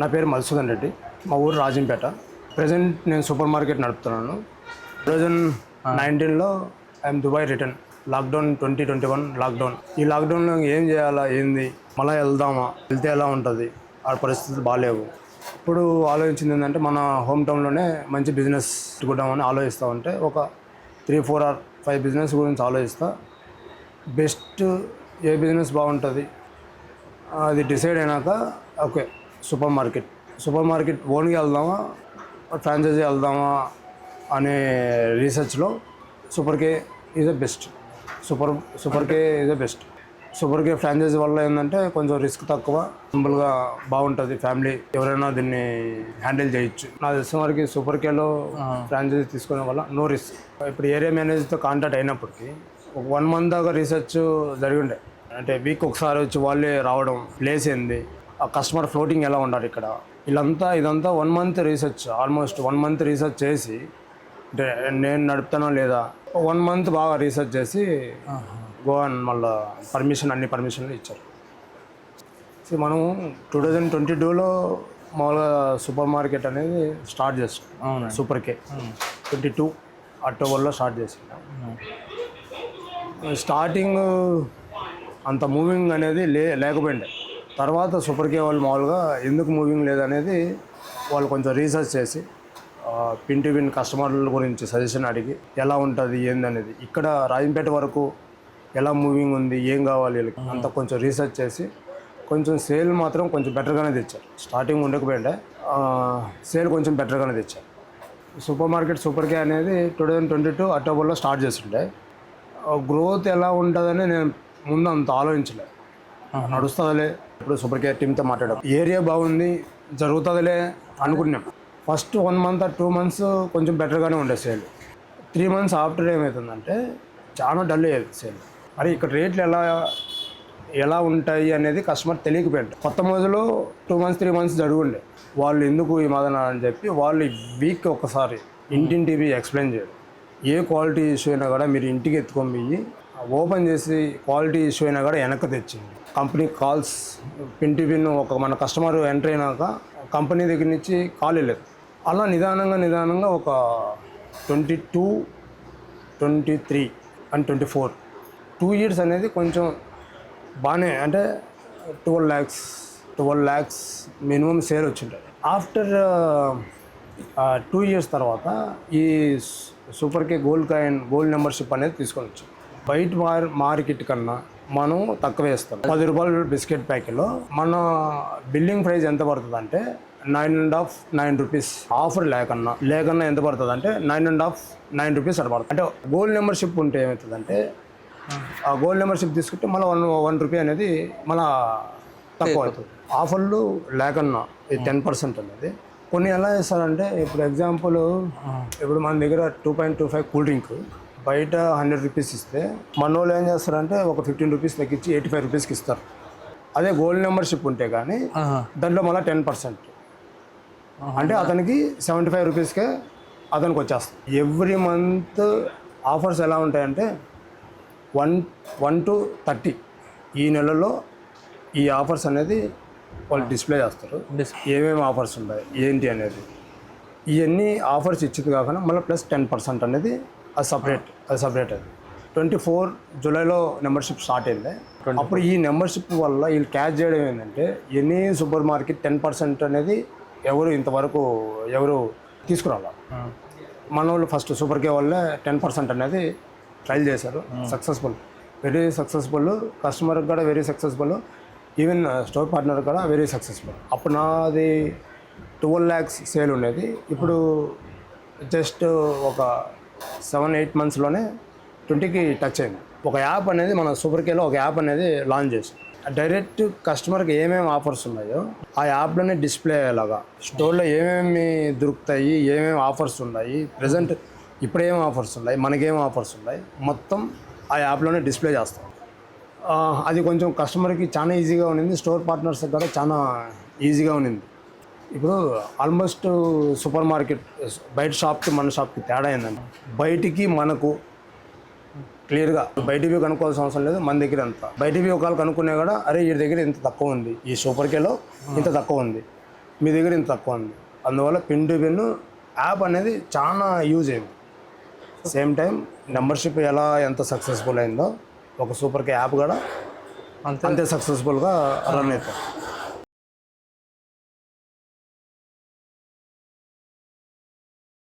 నా పేరు మధుసూదన్ రెడ్డి. మా ఊరు రాజంపేట. ప్రజెంట్ నేను సూపర్ మార్కెట్ నడుపుతున్నాను. టూ థౌజండ్ నైన్టీన్లో I'm Dubai return lockdown twenty twenty one lockdown ఈ లాక్డౌన్లో ఏం చేయాలా ఏంది? మళ్ళీ వెళ్దామా? వెళ్తే ఎలా ఉంటుంది? ఆ పరిస్థితులు బాగాలేవు ఇప్పుడు ఆలోచించింది ఏంటంటే మన హోమ్ టౌన్లోనే మంచి బిజినెస్ పెట్టుకుందామని ఆలోచిస్తూ ఉంటే ఒక three four or five business గురించి ఆలోచిస్తా. బెస్ట్ ఏ బిజినెస్ బాగుంటుంది? అది డిసైడ్ అయినాక okay super market super market ఓన్గా వెళ్దామా ఫ్రాంచైజీ వెళ్దామా అనే రీసెర్చ్లో Super K is the best. Super Super K is the best. Super K franchise వల్ల ఏంటంటే కొంచెం రిస్క్ తక్కువ. సింపుల్గా బాగుంటుంది ఫ్యామిలీ. ఎవరైనా దీన్ని హ్యాండిల్ చేయొచ్చు. నా తెలిసిన వరకు సూపర్ కేలో ఫ్రాంచైజీ తీసుకునే వల్ల నో రిస్క్. ఇప్పుడు ఏరియా మేనేజర్తో కాంటాక్ట్ అయినప్పటికీ ఒక వన్ మంత్ దాకా రీసెర్చ్ జరిగి ఉండే. అంటే వీక్ ఒకసారి వచ్చి వాళ్ళే రావడం ప్లేస్ ఏంది కస్టమర్ ఫ్లోటింగ్ ఎలా ఉండాలి ఇక్కడ? వీళ్ళంతా ఇదంతా one month research almost one month research చేసి అంటే నేను నడుపుతానో లేదా? వన్ మంత్ బాగా రీసెర్చ్ చేసి గోవన్ మళ్ళీ పర్మిషన్ అన్ని పర్మిషన్లు ఇచ్చారు. సో మనం టూ థౌజండ్ ట్వంటీ టూలో మామూలుగా సూపర్ మార్కెట్ అనేది స్టార్ట్ చేస్తాం. సూపర్ కే ట్వంటీ టూ అక్టోబర్లో స్టార్ట్ చేసాం స్టార్టింగ్ అంత మూవింగ్ అనేది లే లేకపోయిండే. తర్వాత సూపర్ కే వాళ్ళు మామూలుగా ఎందుకు మూవింగ్ లేదనేది వాళ్ళు కొంచెం రీసెర్చ్ చేసి పిన్ టు పిన్ కస్టమర్ల గురించి సజెషన్ అడిగి ఎలా ఉంటుంది ఏందనేది. ఇక్కడ రాజంపేట వరకు ఎలా మూవింగ్ ఉంది ఏం కావాలి వీళ్ళకి అంత కొంచెం రీసెర్చ్ చేసి కొంచెం సేల్ మాత్రం కొంచెం బెటర్గానే తెచ్చారు. స్టార్టింగ్ ఉండకపోయిండే సేల్ కొంచెం బెటర్గానే తెచ్చారు. సూపర్ మార్కెట్ సూపర్ కే అనేది టూ థౌజండ్ ట్వంటీ టూ అక్టోబర్లో స్టార్ట్ చేస్తుండే గ్రోత్ ఎలా ఉంటుందని నేను ముందు అంత ఆలోచించలే. నడుస్తుందిలే ఇప్పుడు సూపర్ కేర్ టీమ్తో మాట్లాడాం. ఏరియా బాగుంది జరుగుతుందిలే అనుకున్నాం. First one month two months కొంచెం బెటర్గానే ఉండే సేల్. త్రీ మంత్స్ ఆఫ్టర్ ఏమవుతుందంటే చాలా డల్ అయ్యేది సేల్. మరి ఇక్కడ రేట్లు ఎలా ఎలా ఉంటాయి అనేది కస్టమర్ తెలియకపోయాడు కొత్త మొదలు టూ మంత్స్ త్రీ మంత్స్ జరుగుండే. వాళ్ళు ఎందుకు ఈ మాదన అని చెప్పి వాళ్ళు వీక్ ఒకసారి ఇంటింటివి ఎక్స్ప్లెయిన్ చేయడం ఏ క్వాలిటీ ఇష్యూ అయినా కూడా మీరు ఇంటికి ఎత్తుకొని పోయి ఓపెన్ చేసి క్వాలిటీ ఇష్యూ అయినా కూడా వెనక్కి తెచ్చింది. Company calls pin to pin ఒక మన కస్టమర్ ఎంటర్ అయినాక కంపెనీ దగ్గర నుంచి కాల్ వెళ్ళదు. అలా నిదానంగా నిదానంగా ఒక twenty two twenty three and twenty four. Two years అనేది కొంచెం బాగానే అంటే twelve lakhs twelve lakhs minimum share వచ్చింటాయి after two years తర్వాత ఈ Super K gold coin gold membership అనేది తీసుకొని వచ్చాం. బయట మార్ మార్కెట్ కన్నా మనం తక్కువ వేస్తాం. పది రూపాయలు బిస్కెట్ ప్యాకెట్లో మన బిల్లింగ్ ప్రైస్ ఎంత పడుతుంది అంటే nine and half nine rupees offer లేకన్నా. లేకన్నా ఎంత పడుతుంది అంటే nine and half nine rupees అట్లా పడుతుంది. అంటే గోల్డ్ మెంబర్షిప్ ఉంటే ఏమవుతుందంటే ఆ గోల్డ్ మెంబర్షిప్ తీసుకుంటే మళ్ళీ వన్ వన్ రూపీ అనేది మళ్ళీ తక్కువ అవుతుంది. ఆఫర్లు లేకన్నా టెన్ పర్సెంట్ అనేది. కొన్ని ఎలా చేస్తారంటే ఇప్పుడు ఎగ్జాంపుల్ ఇప్పుడు మన దగ్గర two point two five cool drink బయట హండ్రెడ్ రూపీస్ ఇస్తే మన వాళ్ళు ఏం చేస్తారంటే ఒక ఫిఫ్టీన్ రూపీస్ తగ్గించి ఎయిటీ ఫైవ్ రూపీస్కి ఇస్తారు. అదే గోల్డ్ మెంబర్షిప్ ఉంటే కానీ దాంట్లో మళ్ళీ టెన్ పర్సెంట్. అంటే అతనికి సెవెంటీ ఫైవ్ రూపీస్కే అతనికి వచ్చేస్తుంది ఎవ్రీ మంత్ ఆఫర్స్ ఎలా ఉంటాయంటే వన్ వన్ టు థర్టీ ఈ నెలలో ఈ ఆఫర్స్ అనేది వాళ్ళు డిస్ప్లే చేస్తారు. ఏమేమి ఆఫర్స్ ఉన్నాయి ఏంటి అనేది. ఇవన్నీ ఆఫర్స్ ఇచ్చింది కాకుండా మళ్ళీ ప్లస్ టెన్ పర్సెంట్ అనేది అది సపరేట్ అది సపరేట్ అది. ట్వంటీ ఫోర్ జూలైలో మెంబర్షిప్ స్టార్ట్ అయింది. అప్పుడు ఈ మెంబర్షిప్ వల్ల వీళ్ళు క్యాచ్ చేయడం ఏంటంటే any super market ten percent అనేది ఎవరు ఇంతవరకు ఎవరు తీసుకురావాలి మన వాళ్ళు ఫస్ట్ సూపర్ కే వాళ్ళే టెన్ పర్సెంట్ అనేది ట్రైల్ చేశారు. సక్సెస్ఫుల్ వెరీ సక్సెస్ఫుల్ కస్టమర్కి కూడా very successful even store partner కూడా వెరీ సక్సెస్ఫుల్ అప్పుడు నాది ట్వెల్వ్ ల్యాక్స్ సేల్ ఉండేది. ఇప్పుడు జస్ట్ ఒక సెవెన్ ఎయిట్ మంత్స్లోనే ట్వంటీకి టచ్ అయింది. ఒక యాప్ అనేది మన సూపర్ కేలో ఒక యాప్ అనేది లాంచ్ చేసాం డైరెక్ట్ కస్టమర్కి ఏమేమి ఆఫర్స్ ఉన్నాయో ఆ యాప్లోనే డిస్ప్లే అయ్యేలాగా స్టోర్లో ఏమేమి దొరుకుతాయి ఏమేమి ఆఫర్స్ ఉన్నాయి ప్రజెంట్ ఇప్పుడేం ఆఫర్స్ ఉన్నాయి మనకేం ఆఫర్స్ ఉన్నాయి మొత్తం ఆ యాప్లోనే డిస్ప్లే చేస్తాం. అది కొంచెం కస్టమర్కి చాలా ఈజీగా ఉన్నింది స్టోర్ పార్ట్నర్స్ కూడా చాలా ఈజీగా ఉన్నింది. ఇప్పుడు ఆల్మోస్ట్ సూపర్ మార్కెట్ బయట షాప్కి మన షాప్కి తేడా ఏంటంటే బయటికి మనకు క్లియర్గా బయట వ్యూ కనుక్కోవాల్సిన అవసరం లేదు మన దగ్గర అంత. బయట వ్యూ ఒకవేళ కనుక్కున్నా కూడా అరే ఈ దగ్గర ఇంత తక్కువ ఉంది. ఈ సూపర్ కేలో ఇంత తక్కువ ఉంది. మీ దగ్గర ఇంత తక్కువ ఉంది. అందువల్ల పిన్ టు పిన్ యాప్ అనేది చాలా యూజ్ అయింది. సేమ్ టైం మెంబర్షిప్ ఎలా ఎంత సక్సెస్ఫుల్ అయిందో ఒక సూపర్కి యాప్ కూడా అంతే. అంతే సక్సెస్ఫుల్గా రన్ అవుతుంది